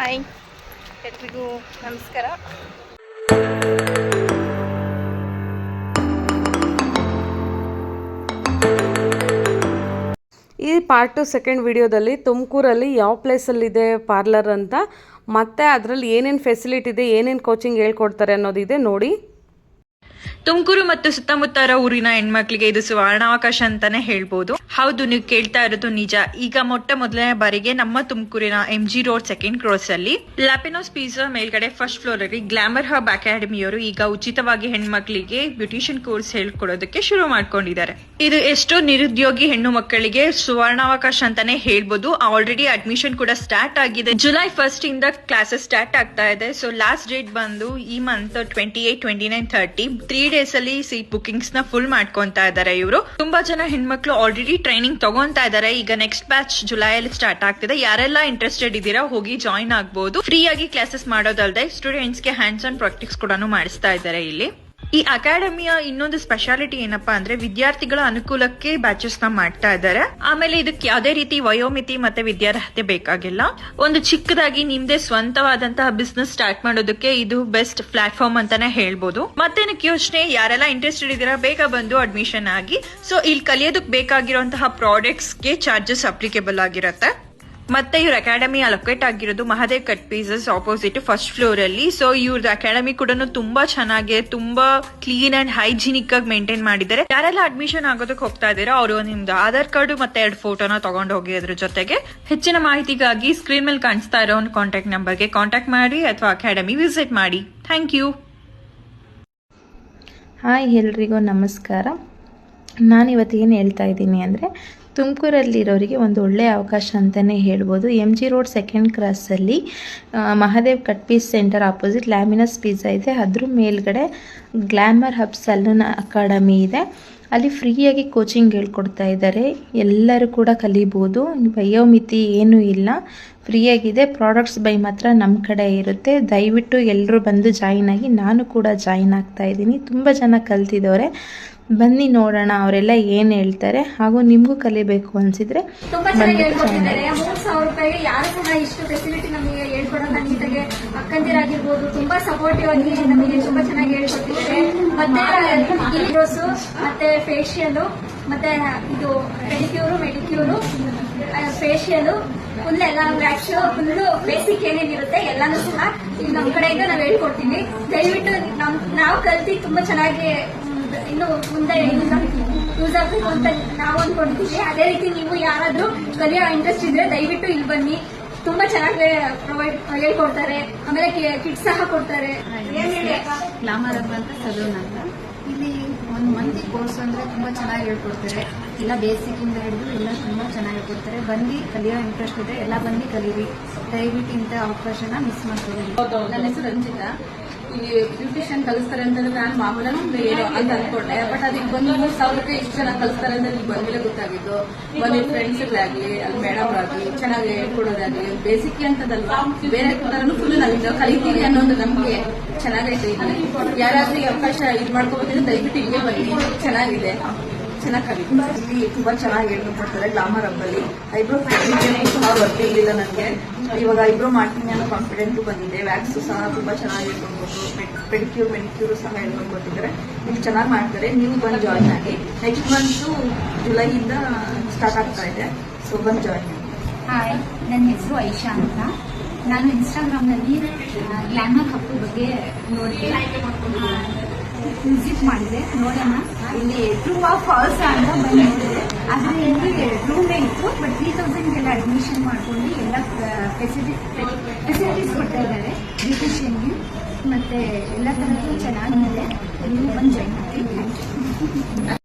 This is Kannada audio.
ಹಾಯ್. ಎಲ್ರಿಗೂ ನಮಸ್ಕಾರ. ಈ ಪಾರ್ಟ್ ಟು ಸೆಕೆಂಡ್ ವಿಡಿಯೋದಲ್ಲಿ ತುಮಕೂರಲ್ಲಿ ಯಾವ ಪ್ಲೇಸಲ್ಲಿದೆ ಪಾರ್ಲರ್ ಅಂತ, ಮತ್ತು ಅದರಲ್ಲಿ ಏನೇನು ಫೆಸಿಲಿಟಿ ಇದೆ, ಏನೇನು ಕೋಚಿಂಗ್ ಹೇಳ್ಕೊಡ್ತಾರೆ ಅನ್ನೋದಿದೆ ನೋಡಿ. ತುಮಕೂರು ಮತ್ತು ಸುತ್ತಮುತ್ತರ ಊರಿನ ಹೆಣ್ಮಕ್ಳಿಗೆ ಇದು ಸುವರ್ಣಾವಕಾಶ ಅಂತಾನೆ ಹೇಳ್ಬೋದು. ಹೌದು, ನೀವು ಕೇಳ್ತಾ ಇರೋದು ನಿಜ. ಈಗ ಮೊಟ್ಟ ಮೊದಲನೇ ಬಾರಿಗೆ ನಮ್ಮ ತುಮಕೂರಿನ M G road second cross ಅಲ್ಲಿ ಲ್ಯಾಪಿನೋಸ್ ಪಿಜ್ಜಾ ಮೇಲ್ಗಡೆ ಫಸ್ಟ್ ಫ್ಲೋರ್ ಅಲ್ಲಿ ಗ್ಲಾಮರ್ ಹಬ್ ಅಕಾಡೆಮಿಯವರು ಈಗ ಉಚಿತವಾಗಿ ಹೆಣ್ಮಕ್ಳಿಗೆ ಬ್ಯೂಟಿಷಿಯನ್ ಕೋರ್ಸ್ ಹೇಳ್ಕೊಡೋದಕ್ಕೆ ಶುರು ಮಾಡ್ಕೊಂಡಿದ್ದಾರೆ. ಇದು ಎಷ್ಟೋ ನಿರುದ್ಯೋಗಿ ಹೆಣ್ಣು ಮಕ್ಕಳಿಗೆ ಸುವರ್ಣಾವಕಾಶ ಅಂತಾನೆ ಹೇಳ್ಬೋದು. ಆಲ್ರೆಡಿ ಅಡ್ಮಿಷನ್ ಕೂಡ ಸ್ಟಾರ್ಟ್ ಆಗಿದೆ. ಜುಲೈ ಫಸ್ಟ್ ಇಂದ ಕ್ಲಾಸಸ್ ಸ್ಟಾರ್ಟ್ ಆಗ್ತಾ ಇದೆ. ಸೊ ಲಾಸ್ಟ್ ಡೇಟ್ ಬಂದು ಈ month twenty eight twenty nine thirty three days ಅಲ್ಲಿ ಸೀಟ್ ಬುಕಿಂಗ್ಸ್ನ ಫುಲ್ ಮಾಡ್ಕೊಂತಾ ಇದ್ದಾರೆ ಇವರು. ತುಂಬಾ ಜನ ಹೆಣ್ಮಕ್ಳು ಆಲ್ರೆಡಿ ಟ್ರೈನಿಂಗ್ ತಗೊಂತಾ ಇದ್ದಾರೆ ಈಗ ನೆಕ್ಸ್ಟ್ ಬ್ಯಾಚ್ ಜುಲೈ ಅಲ್ಲಿ ಸ್ಟಾರ್ಟ್ ಆಗ್ತಿದೆ. ಯಾರೆಲ್ಲ ಇಂಟ್ರೆಸ್ಟೆಡ್ ಇದ್ದೀರಾ, ಹೋಗಿ ಜಾಯಿನ್ ಆಗ್ಬಹುದು ಫ್ರೀ ಆಗಿ ಕ್ಲಾಸಸ್ ಮಾಡೋದಲ್ಲದೆ ಸ್ಟೂಡೆಂಟ್ಸ್ಗೆ ಹ್ಯಾಂಡ್ಸ್ ಆನ್ ಪ್ರಾಕ್ಟಿಕ್ಸ್ ಕೂಡ ಮಾಡಿಸ್ತಾ ಇದ್ದಾರೆ ಇಲ್ಲಿ. ಈ ಅಕಾಡೆಮಿಯ ಇನ್ನೊಂದು ಸ್ಪೆಷಾಲಿಟಿ ಏನಪ್ಪಾ ಅಂದ್ರೆ ವಿದ್ಯಾರ್ಥಿಗಳ ಅನುಕೂಲಕ್ಕೆ ಬ್ಯಾಚಸ್ನ ಮಾಡ್ತಾ ಇದ್ದಾರೆ. ಆಮೇಲೆ ಇದಕ್ಕೆ ಯಾವುದೇ ರೀತಿ ವಯೋಮಿತಿ ಮತ್ತೆ ವಿದ್ಯಾರ್ಹತೆ ಬೇಕಾಗಿಲ್ಲ. ಒಂದು ಚಿಕ್ಕದಾಗಿ ನಿಮ್ದೇ ಸ್ವಂತವಾದಂತಹ ಬಿಸ್ನೆಸ್ ಸ್ಟಾರ್ಟ್ ಮಾಡೋದಕ್ಕೆ ಇದು ಬೆಸ್ಟ್ ಪ್ಲಾಟ್ಫಾರ್ಮ್ ಅಂತಾನೆ ಹೇಳ್ಬೋದು. ಮತ್ತೇನಕ್ಕೆ ಯೋಚನೆ, ಯಾರೆಲ್ಲ ಇಂಟ್ರೆಸ್ಟೆಡ್ ಇದ್ದೀರಾ, ಬೇಗ ಬಂದು ಅಡ್ಮಿಷನ್ ಆಗಿ. ಸೊ ಇಲ್ಲಿ ಕಲಿಯೋದಕ್ಕೆ ಬೇಕಾಗಿರುವಂತಹ ಪ್ರಾಡಕ್ಟ್ಸ್ಗೆ ಚಾರ್ಜಸ್ ಅಪ್ಲಿಕೇಬಲ್ ಆಗಿರುತ್ತೆ. ಮತ್ತೆ ಇವ್ರ ಅಕಾಡೆಮಿ ಅಲೊಕೇಟ್ ಆಗಿರೋದು Mahadev cut pieces opposite first floor ಅಲ್ಲಿ. ಸೊ ಇವ್ರದ್ದು ಅಕಾಡೆಮಿ ಕೂಡ ತುಂಬಾ ಚೆನ್ನಾಗಿ, ತುಂಬಾ ಕ್ಲೀನ್ ಅಂಡ್ ಹೈಜಿನಿಕ್ ಆಗಿ ಮೇಂಟೈನ್ ಮಾಡಿದ್ದಾರೆ. ಯಾರೆಲ್ಲ ಅಡ್ಮಿಷನ್ ಆಗೋದಕ್ಕೆ ಹೋಗ್ತಾ ಇದ್ದೀರಾ ಅವರು ನಿಮ್ದು ಆಧಾರ್ ಕಾರ್ಡ್ ಮತ್ತೆ ಎರಡು ಫೋಟೋನ ತಗೊಂಡು ಹೋಗಿ ಅದ್ರ ಜೊತೆಗೆ. ಹೆಚ್ಚಿನ ಮಾಹಿತಿಗಾಗಿ ಸ್ಕ್ರೀನ್ ಮೇಲೆ ಕಾಣಿಸ್ತಾ ಇರೋ ಒಂದು ಕಾಂಟ್ಯಾಕ್ಟ್ ನಂಬರ್ಗೆ ಕಾಂಟ್ಯಾಕ್ಟ್ ಮಾಡಿ ಅಥವಾ ಅಕಾಡೆಮಿ ವಿಸಿಟ್ ಮಾಡಿ. ಥ್ಯಾಂಕ್ ಯು ಹಾಯ್ ಎಲ್ರಿಗೂ ನಮಸ್ಕಾರ. ನಾನಿವತ್ತು ಏನು ಹೇಳ್ತಾ ಇದ್ದೀನಿ ಅಂದರೆ ತುಮಕೂರಲ್ಲಿರೋರಿಗೆ ಒಂದು ಒಳ್ಳೆಯ ಅವಕಾಶ ಅಂತಲೇ ಹೇಳ್ಬೋದು. M G road second ಕ್ರಾಸಲ್ಲಿ Mahadev cut piece centre opposite Lapinoz pizza ಇದೆ. ಅದ್ರ ಮೇಲ್ಗಡೆ ಗ್ಲ್ಯಾಮರ್ ಹಬ್ ಸಲೂನ್ ಅಕಾಡೆಮಿ ಇದೆ. ಅಲ್ಲಿ ಫ್ರೀಯಾಗಿ ಕೋಚಿಂಗ್ ಹೇಳ್ಕೊಡ್ತಾ ಇದ್ದಾರೆ ಎಲ್ಲರೂ ಕೂಡ ಕಲಿಬೋದು. ವಯೋಮಿತಿ ಏನೂ ಇಲ್ಲ. ಫ್ರೀಯಾಗಿದೆ. ಪ್ರಾಡಕ್ಟ್ಸ್ ಬೈ ಮಾತ್ರ ನಮ್ಮ ಕಡೆ ಇರುತ್ತೆ. ದಯವಿಟ್ಟು ಎಲ್ಲರೂ ಬಂದು ಜಾಯಿನ್ ಆಗಿ ನಾನು ಕೂಡ ಜಾಯಿನ್ ಆಗ್ತಾ ಇದ್ದೀನಿ. ತುಂಬ ಜನ ಕಲ್ತಿದ್ದವ್ರೆ ಬನ್ನಿ ನೋಡೋಣ ಅವರೆಲ್ಲ ಏನು ಹೇಳ್ತಾರೆ ಹಾಗೂ ನಿಮಗೂ ಕಲಿಬೇಕು ಅನ್ಸಿದ್ರೆ ತುಂಬಾ ಚೆನ್ನಾಗಿ ಹೇಳ್ಕೊಟ್ಟಿದ್ದಾರೆ. ಮೂರು ಸಾವಿರ ರೂಪಾಯಿಗೆ ಯಾರು ಕೂಡ ಇಷ್ಟು ಫೆಸಿಲಿಟಿ ನಮಗೆ ಹೇಳ್ಕೊಡೋಣ ನೀಟಾಗಿ ಅಕ್ಕಂದಿರಾಗಿರ್ಬೋದು ತುಂಬಾ ಸಪೋರ್ಟಿವ್ ಆಗಿ ನಮಗೆ ತುಂಬಾ ಚೆನ್ನಾಗಿ ಹೇಳ್ಕೊಟ್ಟಿದ್ದಾರೆ. ಮತ್ತೆ ಇರೋಸು ಮತ್ತೆ ಫೇಶಿಯಲ್ ಮತ್ತೆ ಇದು ಪೆಡಿಕ್ಯೂರು ಮೆಡಿಕ್ಯೂರು ಫೇಶಿಯಲ್ ಫುಲ್ ಎಲ್ಲ ವ್ಯಾಕ್ಸ್ ಫುಲ್ ಬೇಸಿಕ್ ಏನೇನಿರುತ್ತೆ ಎಲ್ಲಾನು ಸಹ ಇಲ್ಲಿ ನಮ್ಮ ಕಡೆಯಿಂದ ನಾವು ಹೇಳ್ಕೊಡ್ತೀವಿ. ದಯವಿಟ್ಟು ನಮ್ ನಾವು ಕಲ್ತಿ ತುಂಬಾ ಚೆನ್ನಾಗಿ ಇನ್ನು ಮುಂದೆ ಯೂಸ್ ಆಗ್ಬೇಕು ಅಂತ ನಾವು ಅನ್ಕೊಂಡಿದ್ದೀವಿ ಅದೇ ರೀತಿ ನೀವು ಯಾರಾದ್ರೂ ಕಲಿಯೋ ಇಂಟ್ರೆಸ್ಟ್ ಇದ್ರೆ ದಯವಿಟ್ಟು ಇಲ್ಲಿ ಬನ್ನಿ. ತುಂಬಾ ಚೆನ್ನಾಗಿ ಪ್ರೊವೈಡ್ ಹೇಳ್ಕೊಡ್ತಾರೆ ಆಮೇಲೆ ಕಿಟ್ ಸಹ ಕೊಡ್ತಾರೆ. ಏನ್ ಹೇಳಿ ಅಕ್ಕ? ಗ್ಲಾಮರ್ ಅಂತ ಸಲೂನ್ ಅಂತ. ಇಲ್ಲಿ ಒಂದು ಮಂದಿ ಕೋರ್ಸ್ ಅಂದ್ರೆ ತುಂಬಾ ಚೆನ್ನಾಗಿ ಹೇಳ್ಕೊಡ್ತಾರೆ. ಎಲ್ಲ ಬೇಸಿಕ್ ಇಂದ ಹಿಡಿದು ಎಲ್ಲ ತುಂಬಾ ಚೆನ್ನಾಗಿ ಹೇಳ್ಕೊಡ್ತಾರೆ. ಬಂದು ಕಲಿಯೋ ಇಂಟ್ರೆಸ್ಟ್ ಇದೆ. ಎಲ್ಲ ಬಂದು ಕಲೀರಿ. ದಯವಿಟ್ಟು ಇಂಥ ಅವಕಾಶನ ಮಿಸ್ ಮಾಡ್ಕೊಡಿ. ನನ್ನ ಹೆಸರು ರಂಜಿತಾ. ಇಲ್ಲಿ ಬ್ಯೂಟಿಷಿಯನ್ ಕಲಿಸ್ತಾರೆ ಅಂತಂದ್ರೆ ನಾನು ಮಾಮೂಲಾಗಿ ಏನು ಅಂತ ಅನ್ಕೊಂಡೆ. ಬಟ್ ಅದಕ್ಕೆ ಬಂದು ಮೂರ್ ಸಾವಿರಕ್ಕೆ ಇಷ್ಟು ಜನ ಕಲಿಸ್ತಾರೆ ಅಂತ ಇಲ್ಲಿ ಬಂದ್ಮೇಲೆ ಗೊತ್ತಾಗಿದ್ದು. ಫ್ರೆಂಡ್ಸ್ ಫ್ರೆಂಡ್ಸ್ಗಳಾಗ್ಲಿ ಅಲ್ಲಿ ಮೇಡಮ್ ಆಗಲಿ, ಚೆನ್ನಾಗಿ ಹೇಳ್ಕೊಡೋದಾಗ್ಲಿ ಬೇಸಿಕ್ ಅಂತದಲ್ವಾ? ಬೇರೆ ತರನು ಫುಲ್ ನಾವಿಂದ ಕಲಿತೀವಿ ಅನ್ನೋ ಒಂದು ನಂಬಿಕೆ ಚೆನ್ನಾಗೈತೆ ಇಲ್ಲಿ ಯಾರಾದ್ರೂ ಅವಕಾಶ ಇದು ಮಾಡ್ಕೋಬೇಕಂದ್ರೆ ದಯವಿಟ್ಟು ಇಲ್ಲಿಗೆ ಬನ್ನಿ. ಚೆನ್ನಾಗಿದೆ. ಚೆನ್ನಾಗಿ ಇಲ್ಲಿ ತುಂಬಾ ಚೆನ್ನಾಗಿ ಹೇಳ್ಕೊಡ್ತಾರೆ ಗ್ಲಾಮರ್ ಹಬ್ಬಲ್ಲಿ. ಐಬ್ರೋ ಸಹ ವರ್ಕ್ ಇರಲಿಲ್ಲ ನನಗೆ. ಇವಾಗ ಐಬ್ರೋ ಮಾಡ್ತೀನಿ ಅನ್ನೋ ಕಾನ್ಫಿಡೆಂಟ್ ಬಂದಿದೆ. ವ್ಯಾಕ್ಸ್ ಸಹ ತುಂಬಾ ಚೆನ್ನಾಗಿ ಹೇಳ್ಕೊಡ್ಬೋದು ಪೆಡಿಕ್ಯೂರ್ ಮೆಡಿಕ್ಯೂರ್ ಸಹ ಹೇಳ್ಕೊಂಡ್ಬೋದಿದ್ರೆ ಇಲ್ಲಿ ಚೆನ್ನಾಗಿ ಮಾಡ್ತಾರೆ. ನೀವು ಬಂದು ಜಾಯಿನ್ ಆಗಿ. ನೆಕ್ಸ್ಟ್ ಮಂತು ಜುಲೈಯಿಂದ ಸ್ಟಾರ್ಟ್ ಆಗ್ತಾ ಇದೆ. ಸೊ ಬಂದು ಜಾಯಿನ್ ಆಗಿ. ಹಾಯ್ ನನ್ನ ಹೆಸರು ಐಶಾ ಅಂತ. ನಾನು ಇನ್ಸ್ಟಾಗ್ರಾಮ್ನಲ್ಲಿ ಗ್ಲಾಮರ್ ಹಬ್ಬ ಬಗ್ಗೆ ನೋಡಿದೆ ವಿಸಿಟ್ ಮಾಡಿದೆ, ನೋಡೋಣ. ಇಲ್ಲಿ ಟ್ರೂ ಆಫ್ ಫಾಲ್ಸ್ ಅಂತ ಬಂದಿದೆ ಆದರೆ ಇಲ್ಲಿ ರೂಮೇ ಇತ್ತು ಬಟ್ ತ್ರೀ ತೌಸಂಡ್ಗೆಲ್ಲ ಅಡ್ಮಿಷನ್ ಮಾಡ್ಕೊಂಡು ಎಲ್ಲ ಫೆಸಿಲಿಟಿ ಫೆಸಿಲಿಟೀಸ್ ಕೊಡ್ತಾ ಇದ್ದಾರೆ. ಬ್ಯೂಟಿಷಿಯನ್ಗೆ ಮತ್ತೆ ಎಲ್ಲ ಥರದ್ದು ಚೆನ್ನಾಗಿದೆ. ನೀವು ಬಂದು ಜಾಯ್ನ್ ಮಾಡಿ.